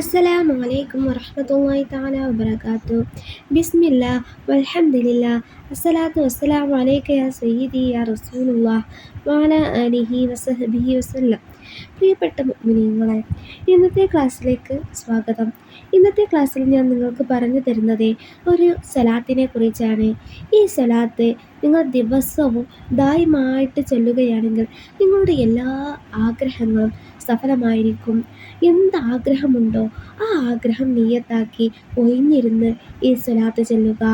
അസ്സലാമു അലൈക്കും വറഹമത്തല്ലാഹി തആല വബറകാത്തു. ബിസ്മില്ലാ വൽഹംദുലില്ലാ അസ്സലാത്തു വസ്സലാമു അലൈക യാ സയ്യിദി യാ റസൂലുള്ളാഹ് വാല അലിഹി വസഹബിഹി വസല്ലം. പ്രിയപ്പെട്ട മുഗ്മിനീങ്ങളെ ഇന്നത്തെ ക്ലാസ്സിലേക്ക് സ്വാഗതം. ഇന്നത്തെ ക്ലാസ്സിൽ ഞാൻ നിങ്ങൾക്ക് പറഞ്ഞു തരുന്നത് ഒരു സലാത്തിനെ കുറിച്ചാണ്. ഈ സലാത്ത് നിങ്ങൾ ദിവസവും ദായമായിട്ട് ചെല്ലുകയാണെങ്കിൽ നിങ്ങളുടെ എല്ലാ ആഗ്രഹങ്ങളും സഫലമായിരിക്കും. എന്ത് ആഗ്രഹമുണ്ടോ ആ ആഗ്രഹം നീയത്താക്കി ഒഴിഞ്ഞിരുന്ന് ഈ സലാത്ത് ചെല്ലുക.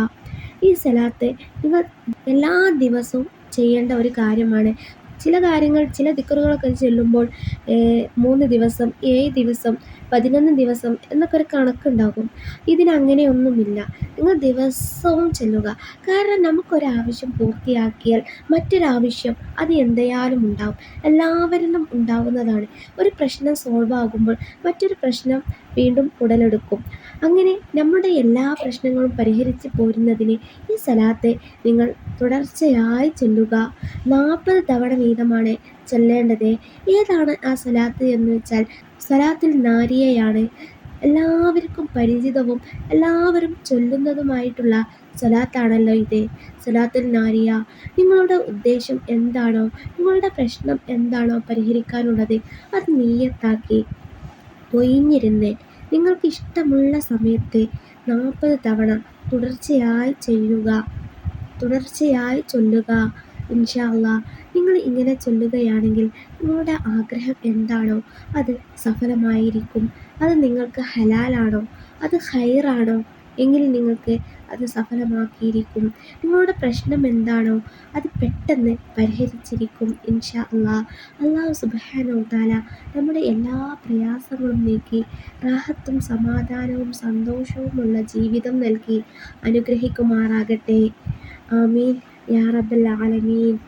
ഈ സലാത്ത് നിങ്ങൾ എല്ലാ ദിവസവും ചെയ്യേണ്ട ഒരു കാര്യമാണ്. ചില കാര്യങ്ങൾ ചില ദിക്കറുകളൊക്കെ ചെല്ലുമ്പോൾ മൂന്ന് ദിവസം ഏഴ് ദിവസം പതിനൊന്ന് ദിവസം എന്നൊക്കെ ഒരു കണക്കുണ്ടാകും. ഇതിനങ്ങനെയൊന്നുമില്ല. നിങ്ങൾ ദിവസവും ചെല്ലുക. കാരണം നമുക്കൊരാവശ്യം പൂർത്തിയാക്കിയാൽ മറ്റൊരാവശ്യം അത് എന്തായാലും ഉണ്ടാവും. എല്ലാവരിലും ഉണ്ടാകുന്നതാണ് ഒരു പ്രശ്നം സോൾവ് ആകുമ്പോൾ മറ്റൊരു പ്രശ്നം വീണ്ടും ഉടലെടുക്കും. അങ്ങനെ നമ്മുടെ എല്ലാ പ്രശ്നങ്ങളും പരിഹരിച്ച് പോരുന്നതിന് ഈ സ്ഥലത്തെ നിങ്ങൾ തുടർച്ചയായി ചെല്ലുക. നാൽപ്പത് തവണ വീതമാണ് ചൊല്ലേണ്ടത്. ഏതാണ് ആ സലാത്ത് എന്ന് വെച്ചാൽ സലാത്തിൽ നാരിയയാണ്. എല്ലാവർക്കും പരിചിതവും എല്ലാവരും ചൊല്ലുന്നതുമായിട്ടുള്ള സലാത്താണല്ലോ ഇത്. സലാത്തിൽ നാരിയ നിങ്ങളുടെ ഉദ്ദേശം എന്താണോ നിങ്ങളുടെ പ്രശ്നം എന്താണോ പരിഹരിക്കാനുള്ളത് അത് നീയത്താക്കി. ഒഴിഞ്ഞിരുന്ന് നിങ്ങൾക്ക് ഇഷ്ടമുള്ള സമയത്ത് നാൽപ്പത് തവണ തുടർച്ചയായി ചെയ്യുക. തുടർച്ചയായി ചൊല്ലുക. ഇൻഷാ അള്ളാ നിങ്ങൾ ഇങ്ങനെ ചൊല്ലുകയാണെങ്കിൽ നിങ്ങളുടെ ആഗ്രഹം എന്താണോ അത് സഫലമായിരിക്കും. അത് നിങ്ങൾക്ക് ഹലാലാണോ? അത് ഹൈറാണോ എങ്കിൽ നിങ്ങൾക്ക് അത് സഫലമാക്കിയിരിക്കും. നിങ്ങളുടെ പ്രശ്നം എന്താണോ അത് പെട്ടെന്ന് പരിഹരിച്ചിരിക്കും ഇൻഷാ അള്ളാ അള്ളാഹു സുബാനോ താല നമ്മുടെ എല്ലാ പ്രയാസങ്ങളും നീക്കി റാഹത്തും സമാധാനവും സന്തോഷവുമുള്ള ജീവിതം നൽകി അനുഗ്രഹിക്കുമാറാകട്ടെ. ആമീൻ. يا رب العالمين.